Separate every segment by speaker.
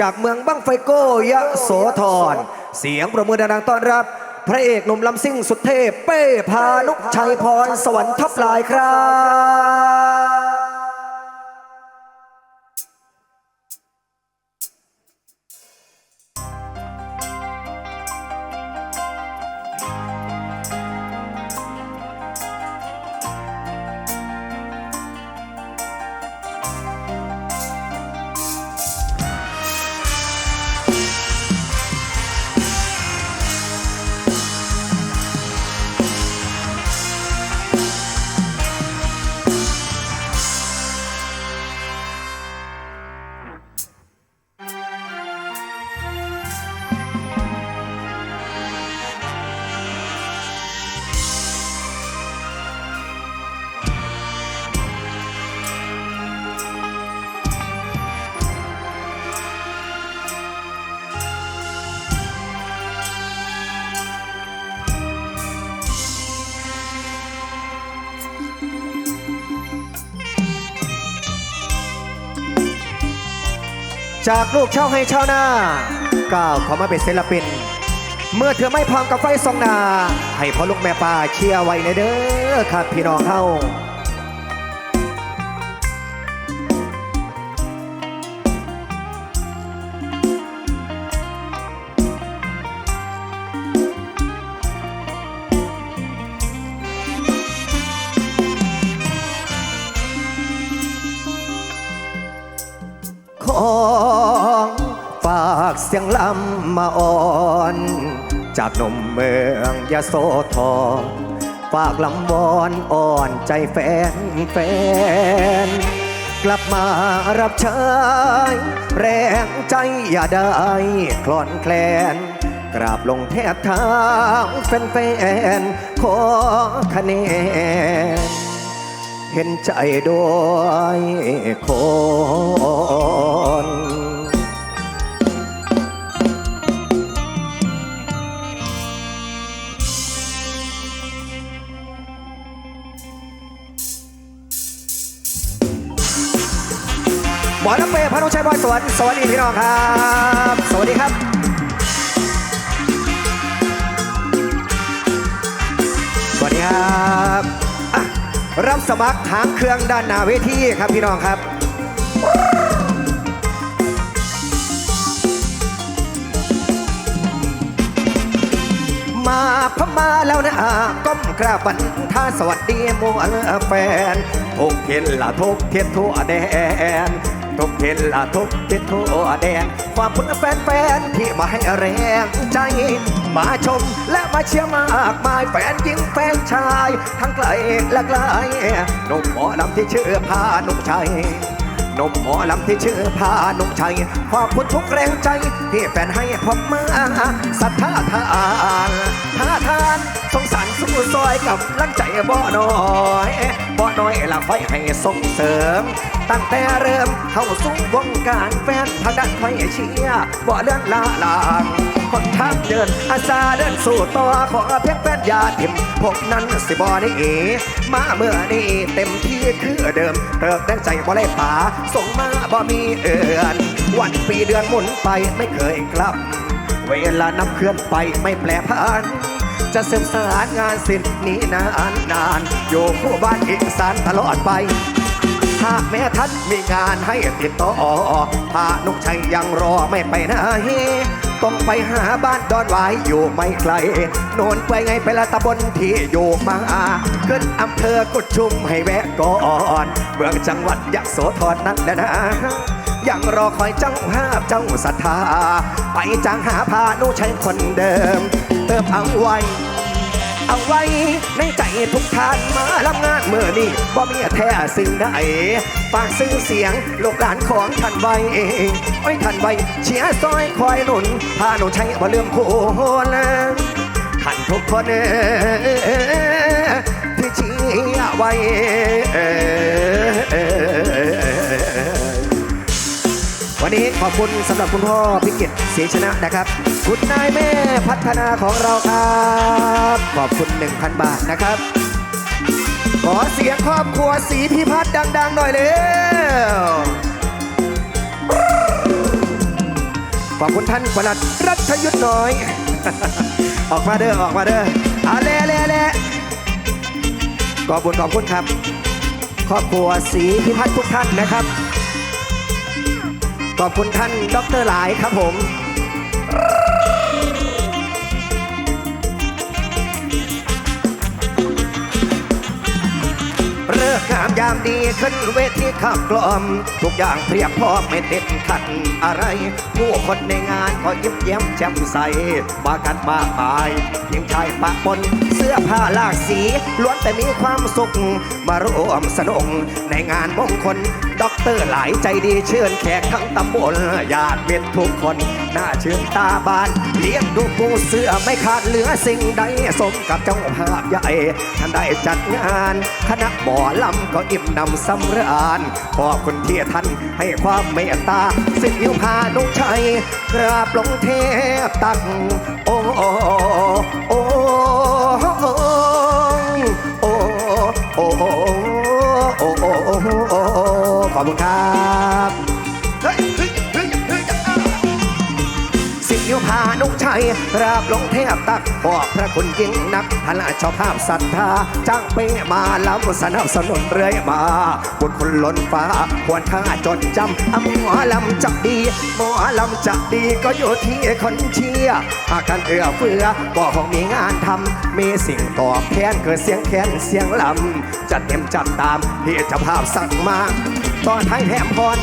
Speaker 1: จากเมืองบั้งไฟโก้ยะโสธร เสียงประมือดังๆต้อนรับ พระเอกหนุ่มลำซิ่งสุดเทพ เป้พานุกชัยพรสวรรค์ทับลายครับ จากลูกเช่าให้เช่าหน้าก้าวเขามาเป็นศิลปิน เมื่อเธอไม่พร้อมกับไฟสองนา ให้พ่อลูกแม่ป่าเชียร์ไว้ในเด้อครับพี่น้องเข้า สียงลำมาอ่อน จากหนมเมืองยะโสธรฝากลำวอนอ่อนใจแฟนแฟน กลับมารับใช้แรงใจอย่าได้คลอนแคลน กราบลงแทบเท้าแฟนๆขอคะแนนเห็นใจด้วยคน หมอน้ำเปย์พระนุชัยบอยสวนสวัสดีพี่น้องครับ สวัสดีครับ สวัสดีครับรับสมัครหางเครื่องด้านหน้าเวทีครับพี่น้องครับมาพม่าแล้วนะก้มกราบบันท่าสวัสดีมวแฟนทุกเทนละทุกเทนทั่วแดน ทุกเทนละทุกเทนทั่วแดนขอบคุณแฟนๆที่มาให้แรงใจ มาชมและมาเชียร์มากมายแฟนหญิงแฟนชาย ทั้งไกลและไกลหนุ่มหมอลำที่ชื่อพานุชัย นมหมอลำที่ชื่อพานุชัยขอบคุณทุกแรงใจ ที่แฟนให้ผมมาศรัทธาทานท่าทานสงสารสู้ซอยกับลังใจบ่อน้อยบ่อน้อยละไฟให้ส่งเสริม ตั้งแต่เริ่มเข้าสู่วงการแฟนทางด้านไฟเชียบ่เลื่อนลาลางคนทางเดินอาซาเดินสู่ต่อขอเพียงแฟนยาทิมผมนั้นสิบ่ได้เอมาเมื่อนี้เต็มที่คือเดิมเติบแดงใจบ่เลยป่าส่งมาบ่มีเอือนวันปีเดือนหมุนไปไม่เคยกลับ เวลานับเคลื่อนไปไม่แปรผันจะเสริมสารงานสิ้นนี้นานนานอยู่คู่บ้านอีสานตลอดไป หากแม้ท่านมีงานให้ติดต่อพานุกชัยยังรอไม่ไปไหนต้องไปหาบ้านดอนหวายอยู่ไม่ไกล โนนไปไงไปละตำบลที่อยู่มาขึ้นอำเภอกุดชุมให้แวะก่อน เมืองจังหวัดยะโสธรนั่นแหละนะยังรอคอยเจ้าภาพเจ้าศรัทธา ไปจังหาพานุชัยคนเดิม เติมเอาไว้ เอาไว้ ในใจทุกท่านมาทำงานเมื่อนี้บ่มีแท้สิ่งใดฝากซื้อเสียงลูกหลานของท่านไว้โอ้ยท่านไว้เชียร์ซอยคอยหนุนพาหนูใช้บ่เลื่อมโคนท่านทุกคนที่เชียร์ไว้ วันนี้ขอบคุณสำหรับคุณพ่อพิกิตศรียชนะนะครับ คุณนายแม่พัฒนาของเราครับ ขอบคุณ 1,000 บาทนะครับ ขอเสียงครอบครัวสีพิพัฒน์ดัง ๆ หน่อยเร็วขอบคุณท่านประหลัดรัชยุทธน้อย ออกมาเด้อออกมาเด้ออาเล่เล่เล่ขอบคุณขอบคุณครับ ครอบครัวศรีพิพัฒน์ทุกท่านนะครับ ขอบคุณท่านด็อกเตอร์หลายครับผม เลิกงามยามดีขึ้นเวทีขับกล่อม ทุกอย่างเพียบพร้อมไม่ติดขัดอะไร ผู้คนในงานก็ยิ้มแย้มแจ่มใสมากันมากมายหญิงชายปะปนเสื้อผ้าหลากสีล้วนแต่มีความสุข มาร่วมสนุกในงานมงคล ด็อกเตอร์หลายใจดีเชิญแขกทั้งตำบลญาติเป็นทุกคนน่าเชื่นตาบาน เลี้ยงดูปูเสื้อไม่ขาดเหลือสิ่งใดสมกับเจ้าภาพใหญ่ท่านได้จัดงาน คณะหมอลำก็อิ่มนำสำราญขอบคุณที่ท่านให้ความเมตตาสิทธิพานุชัยกราบลงเทพตักโอ้โอ้โอ้โอ้โอ้ ขอบคุณครับ พานุชัย ราบลงเทพตักบอกพระคุณยิ่งนักพระเจ้าภาพศรัทธาจ้างเป้มาแล้วสนับสนุนเรื่อยมาบุญคุณล้นฟ้าควรค่าจดจำอะหมอลำจะดีหมอลำจะดีก็อยู่ที่คนเชียร์หากกันเอื้อเฟื้อก็คงมีงานทำมีสิ่งตอบแทนคือเสียงแค้นเสียงลำจัดเต็มจัดตามที่เจ้าภาพสั่งมาตอนท้ายแถมพร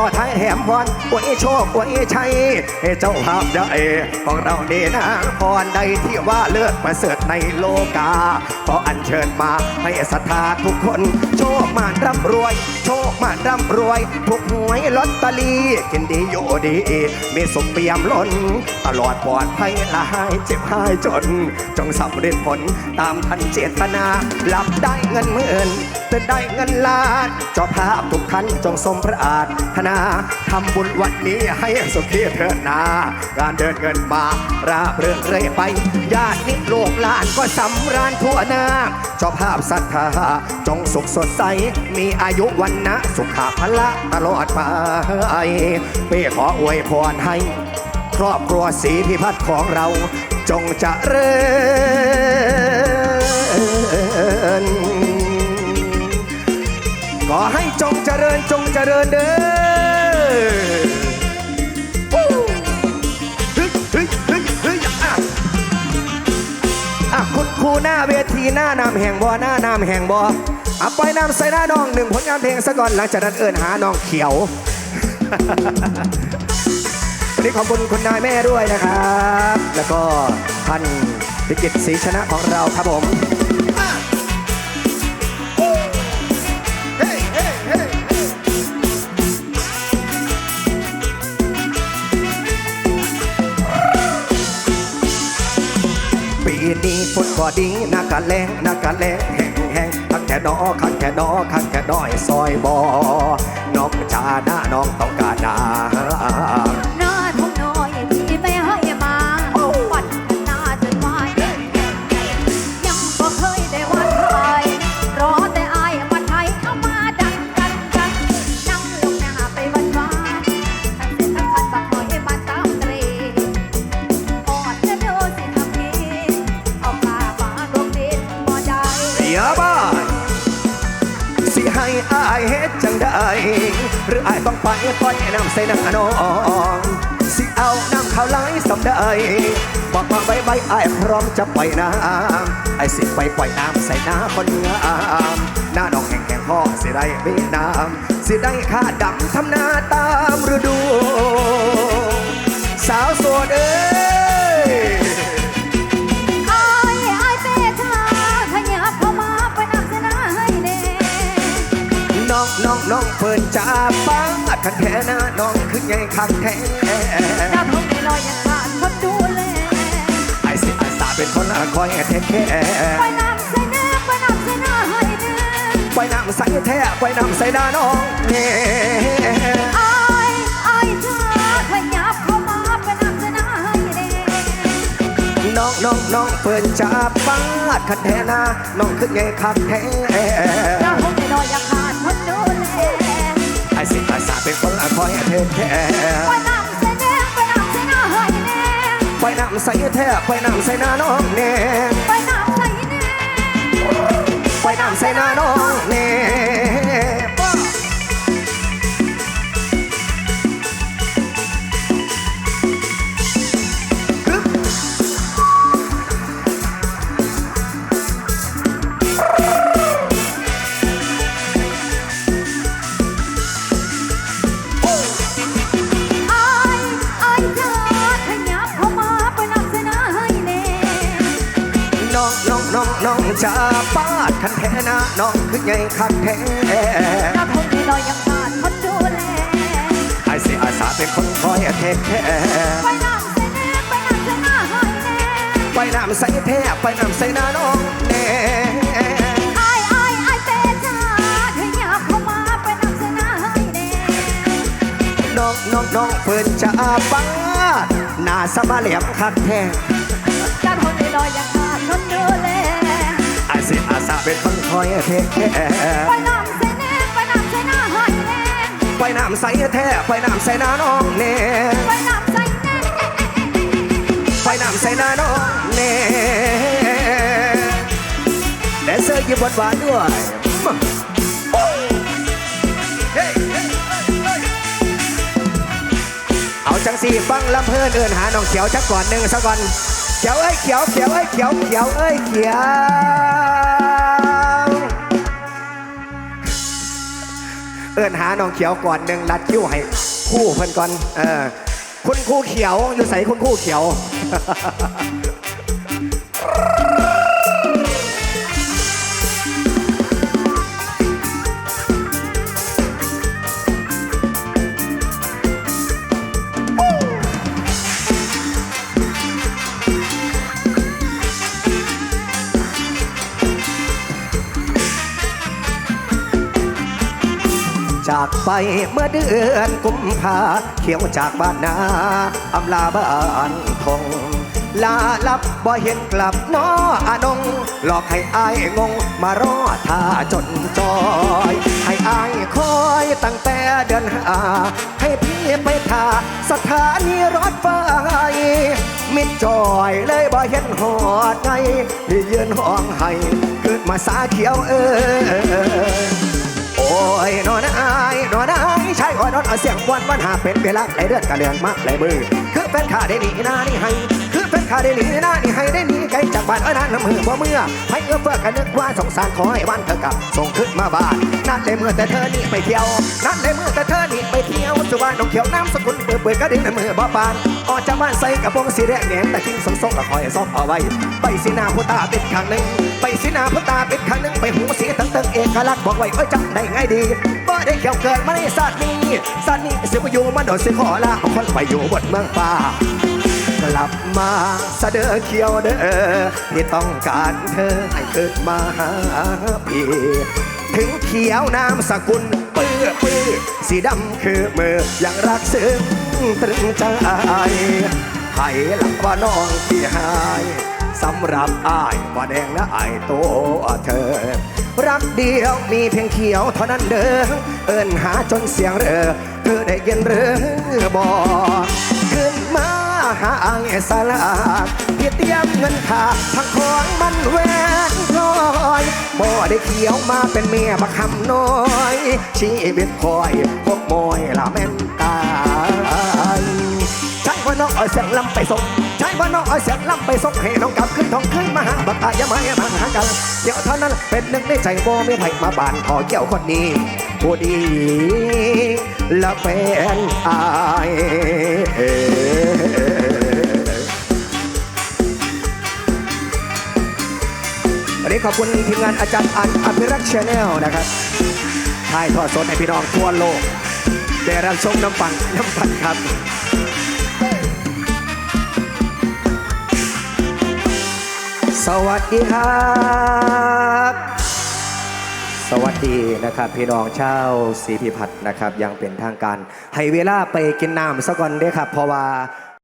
Speaker 1: ต่อท้ายแถมพรอวยโชคอวยชัยให้เจ้าภาพได้ของเราเนนะพรใดที่ว่าเลิศประเสริฐในโลกาขออัญเชิญมาให้ศรัทธาทุกคน คมาร่ำรวย โชคมาร่ำรวยถูกหวยลอตเตอรี่กินดีอยู่ดี มีสุขเปี่ยมล้น ตลอดปลอดภัยละหายเจ็บหายจน จงสำเร็จผลตามทันเจตนาหลับได้เงินหมื่นจะได้เงินล้านเจ้าภาพทุกท่านจงสมพระอาถนาทำบุญวันนี้ให้สุขีเถิดนาการเดินเงินมาราบเรื่องเรื่อยไป ญาติมิโลกลานก็สำราญทั่วหน้าเจ้าภาพศรัทธาจงสุขสดใสมีอายุวันนะสุขภละตลอดไปเป้ขออวยพรให้ ครอบครัวศรีพิพัฒน์ของเรา จงจะเริญขอให้จงเจริญจงเจริญเด้อวู้เฮ้ยเฮ้ยเฮ้ยเฮ้ยอะคุณครูหน้าเวทีหน้านามแห่งบอหน้านามแห่งบอ อะปล่อยนำใส่หน้าน้องหนึ่งผลงานเพลงซะก่อนหลังจากนั้นเอิญหาน้องเขียว วันนี้ขอบคุณคุณนายแม่ด้วยนะครับ แล้วก็ท่านพิกิตศรีชนะของเราครับผมปีนี้ฝนก็ดีนักกะแรงนักกะแรงแห้งแห้ง แค่นอขันแค่นอขันแค่น้อยซอยบอน้องจาหน้าน้องต้องการนา
Speaker 2: อายเฮ็
Speaker 1: ดจังได้หรืออายต้องไปปล่อยน้ำใส่น้ำน้องสิเอาน้ำข้าวไหลสำได้บอกมาใบใบอายพร้อมจะปล่อยน้ำไอ้สิไปปล่อยน้ำใส่น้าคนงามหน้าน้องแห่งแห่งพ่อสิได้มีน้ำสิได้ข้าดำทำหน้าตามฤดู คันแท้นะน้องขึ้นใหญ่คักแท้
Speaker 2: ดาวทงในลอยยังขาดคนดูแล
Speaker 1: ไอ้สิอาสาเป็นคนคอยเทคแค่
Speaker 2: ไปนำใส่แน่ไปนำใส่หน้าให้แน่
Speaker 1: ไปนำใส่แท้ไปนำใส่ดาน้องแน่
Speaker 2: อายอายชาขยับเข้ามาไปนำใส่หน้าให้แน่
Speaker 1: น้องน้องน้องเพิ่นจ้าป้าคันแท้นะน้องขึ้นใหญ่คักแท้
Speaker 2: ดาวทงในลอยยังขาด็นคนละ
Speaker 1: คอยเทคแค่
Speaker 2: ไปนำใส่แน่ไปนำใส่ห
Speaker 1: น้าหอยแน่
Speaker 2: ไปนำใส่แท้
Speaker 1: ไปนำใส่หน้าน้องแน่
Speaker 2: ไปน้ำใส่แน่ไปนำใส่หน้าน้
Speaker 1: องแน่ คันแท้นะน้องคือไงคักแท้
Speaker 2: ถ้าคงไม่ลอยยังขาดคนดูแล
Speaker 1: ไอ้สิอาสาเป็นคนคอยเทคแค
Speaker 2: ไปน้ำใส่แน่ไปน้ำใส่หน้าให้แน่
Speaker 1: ไปน้ำใส่แท้ไปน้ำใส่หน้าน้องแน่
Speaker 2: อายอายอายเตจ้าขยับเข้ามาไปน้ำใส่หน้าให้แน่
Speaker 1: น้องน้องน้องเพิ่นจะปาดหน้าสมาเหลี่ยมคักแท้
Speaker 2: ถ้าคงไม่ลอยยัง
Speaker 1: เป็นคนคอยเทคแค
Speaker 2: ไปน้ำใส่แน่ไปน้ำใส่หน้าให้แน่
Speaker 1: ไปน้ำใส่แท้ไปน้ำใส่หน้าน้องแน่
Speaker 2: ไปน้ำใส่แน่
Speaker 1: ไปน้ำใส่หน้าน้องแน่แดนเซอร์ยิ้มหวานๆด้วยโอ้เฮ้เฮ้เฮ้เอาจังสีฟังลำเพลินเอินหาน้องเขียวจักก่อนหนึ่งสักก่อนเขียวเอ้ยเขียวเขียวเอ้ยเขียวเขียวเอ้ยเขียว เอิญหาน้องเขียวก่อนหนึ่งรัดคิ้วให้คู่เพื่อนก่อนเออคุณคู่เขียวอยู่ใส่คุณคู่เขียว จากไปเมื่อเดือนกุมภาเขียวจากบ้านนาอำลาบ้านทงลาลับบ่เห็นกลับน้ออานงหลอกให้อายงง มารอท่าจนจอย ให้อายคอยตั้งแต่เดือนหาให้พี่ไปท่าสถานีรถไฟมิดจอยเลยบ่เห็นหอดไงที่ยืนห้องให้เกิดมาสาเขียวเออโอ้ ยนอนอายนอนอายใช่อ่อนนอนเอาเสียงวันวันหาเป็นเวลาไหลเดือนกระเลืองมากไหลมือคือแฟนข้าได้หนีหน้านี่ให้ ข้าได้หนีหน้านี่ให้ได้หนีไกลจากบ้านเอ้ยนั่นน้ำมือบ่เมื่อให้เอื้อเฟื้อกันนึกว่าสงสารขอให้วันเธอกลับ ส่งขึ้นมาบ้านนั่นเลยเมื่อแต่เธอนี่ไปเที่ยวนั่นเลยเมื่อแต่เธอนี่ไปเที่ยวสุวรรณนงเขียวน้ำสกุลเปื่อยเปื่อยก็ดึงในมือบ่ปานออกจากบ้านใส่กระโปรงสีแดงแหนงแต่กิ้งสงสงก็คอยซอกเอาไว้ ไปสีนาผู้ตาเปิดข้างหนึ่งไปสีนาผู้ตาเปิดข้างหนึ่งไปหูสีตั้งตั้งเอกลักษณ์บอกไว้เอ้ยจำได้ไงดีบ่ได้เกี่ยวเกิดมาในศาสตร์นี้ศาสตร์นี้สิบอยู่มันโดดสิขอลาของคนไปอยู่บนเมืองป่า กลับมาสะเดอเขียวเด้อที่ต้องการเธอให้เกิดมาหาพี่ถึงเขียวนามสกุลปื้อปื้อสีดำคือมือยังรักซึ้งตรึงใจให้หลักว่าน้องที่หายสำหรับอายว่าแดงและอายตัวเธอ รักเดียวมีเพียงเขียวเท่านั้นเด้อเอินหาจนเสียงเรอเธอได้ยินหรือบอก หาอายสลากที่เตรียมเงินค่าทั้งของมันแหวนพลอยบ่ได้เขียวมาเป็นเมียบักคำน้อย ชีวิตคอยพวกมอยละแม่นตายใช่ว่าน้องเอาเสียงลำไปส่งใช่ว่าน้องเอาเสียงลำไปส่งให้น้องกลับขึ้นท้องขึ้นมาหาบักอายามาอย่ามาหากันเดี๋ยวเท่านั้นเป็นหนึ่งในใจบ่ไม่ไผ่มาบานขอเกี่ยวคนนี้ผู้ดีและแฟนอาย วันนี้ขอบคุณทีมงานอาจารย์อันอภิรักษ์ชาแนลนะครับถ่ายทอดสดให้พี่น้องทั่วโลกได้รับชมน้ำปังน้ำปังครับสวัสดีครับ สวัสดีนะครับพี่น้องชาวสีพิพัฒน์นะครับยังเป็นทางการ ให้เวลาไปกินน้ำสักก่อนเด้ครับ เพราะว่า